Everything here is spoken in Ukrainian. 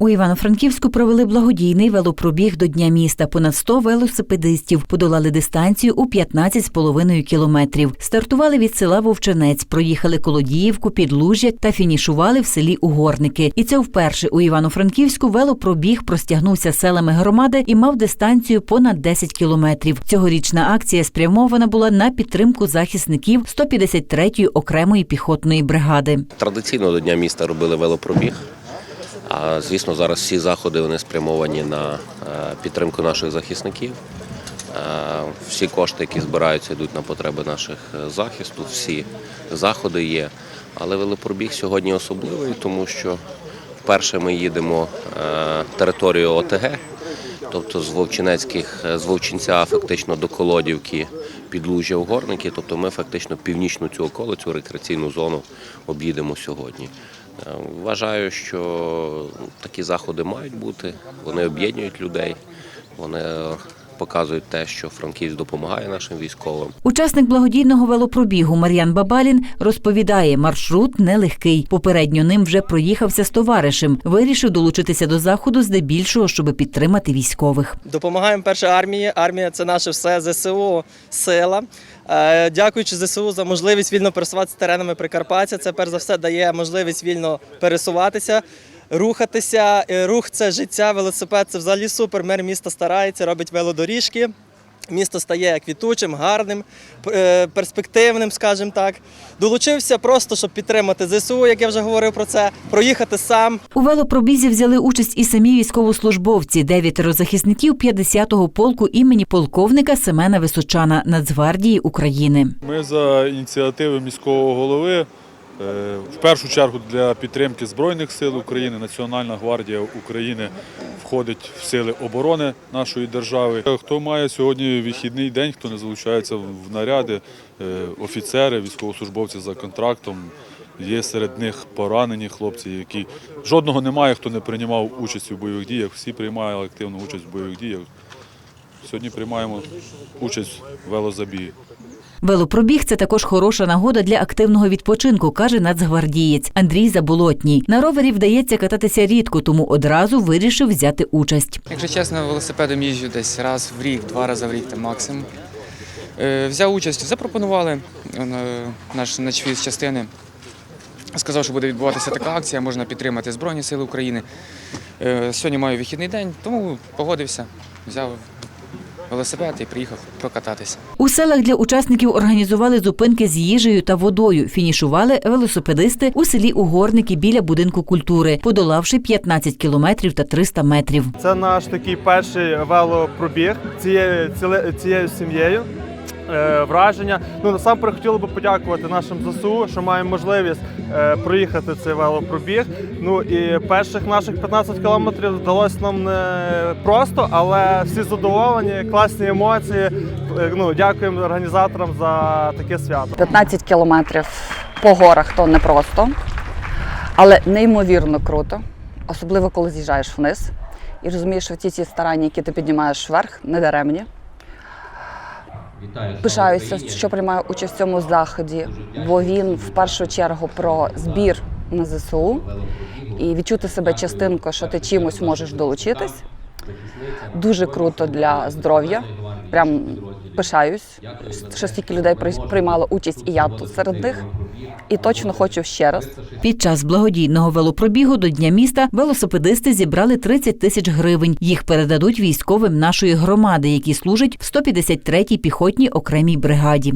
У Івано-Франківську провели благодійний велопробіг до Дня міста. Понад 100 велосипедистів подолали дистанцію у 15,5 кілометрів. Стартували від села Вовчанець, проїхали Колодіївку, Підлужжя та фінішували в селі Угорники. І це вперше у Івано-Франківську велопробіг простягнувся селами громади і мав дистанцію понад 10 кілометрів. Цьогорічна акція спрямована була на підтримку захисників 153-ї окремої піхотної бригади. Традиційно до Дня міста робили велопробіг. А звісно, зараз всі заходи вони спрямовані на е, підтримку наших захисників. Е, Всі кошти, які збираються, йдуть на потреби наших е, захисту. Всі заходи є. Але велопробіг сьогодні особливий, тому що вперше ми їдемо територію ОТГ, тобто з Вовчинецьких, з Вовчинця фактично до Колодівки, підлужжя Угорники. Тобто ми фактично північну цю околицю, рекреаційну зону об'їдемо сьогодні. Е, Вважаю, що такі заходи мають бути. Вони об'єднують людей, вони показують те, що Франківськ допомагає нашим військовим. Учасник благодійного велопробігу Мар'ян Бабалін розповідає, маршрут нелегкий. Попередньо ним вже проїхався з товаришем. Вирішив долучитися до заходу здебільшого, щоб підтримати військових. Допомагаємо першій армії. Армія це наше все ЗСУ сила. Е, Дякуючи ЗСУ за можливість вільно пересуватися теренами Прикарпаття. Це перш за все дає можливість вільно пересуватися, рухатися. Е, Рух це життя, велосипед це взагалі супер. Мер міста старається, робить велодоріжки. Місто стає квітучим, гарним, е, перспективним, скажімо так. Долучився просто, щоб підтримати ЗСУ, як я вже говорив про це, проїхати сам, У велопробізі взяли участь і самі військовослужбовці, дев'ятеро захисників 50-го полку імені полковника Семена Височана Нацгвардії України. Ми за ініціативи міського голови в першу чергу для підтримки Збройних сил України Національна гвардія України входить в сили оборони нашої держави. Хто має сьогодні вихідний день, хто не залучається в наряди, е, офіцери, військовослужбовці за контрактом. Є серед них поранені хлопці, які жодного немає, хто не приймав участь у бойових діях. Всі приймали активну участь в бойових діях. Сьогодні приймаємо участь в велозабігі. Велопробіг це також хороша нагода для активного відпочинку, каже нацгвардієць Андрій Заболотній. На ровері вдається кататися рідко, тому одразу вирішив взяти участь. Якщо чесно, велосипедом їжджу десь раз в рік, два рази в рік там максимум. Е, Взяв участь, запропонували е, наш начвіз частини. Сказав, що буде відбуватися така акція, можна підтримати Збройні Сили України. Е, Сьогодні маю вихідний день, тому погодився, взяв велосипед і приїхав прокататися. У селах для учасників організували зупинки з їжею та водою. Фінішували велосипедисти у селі Угорники біля будинку культури, подолавши 15 кілометрів та 300 метрів. Це наш такий перший велопробіг цією, цією сім'єю. Е, Враження. Ну насамперед хотіли би подякувати нашим ЗСУ, що маємо можливість е, проїхати цей велопробіг. Ну і перших наших 15 кілометрів вдалося нам не просто, але всі задоволені, класні емоції. Е, Ну дякуємо організаторам за таке свято. 15 кілометрів по горах то непросто, але неймовірно круто, особливо коли з'їжджаєш вниз і розумієш, що ті ці старання, які ти піднімаєш вверх, не даремні. Пишаюся, що приймаю участь в цьому заході, бо він в першу чергу про збір на ЗСУ і відчути себе частинкою, що ти чимось можеш долучитись. Дуже круто для здоров'я. Прям пишаюсь, що стільки людей при- приймало участь, і я тут серед них. І точно хочу ще раз. Під час благодійного велопробігу до Дня міста велосипедисти зібрали 30 тисяч гривень. Їх передадуть військовим нашої громади, які служать в 153-й піхотній окремій бригаді.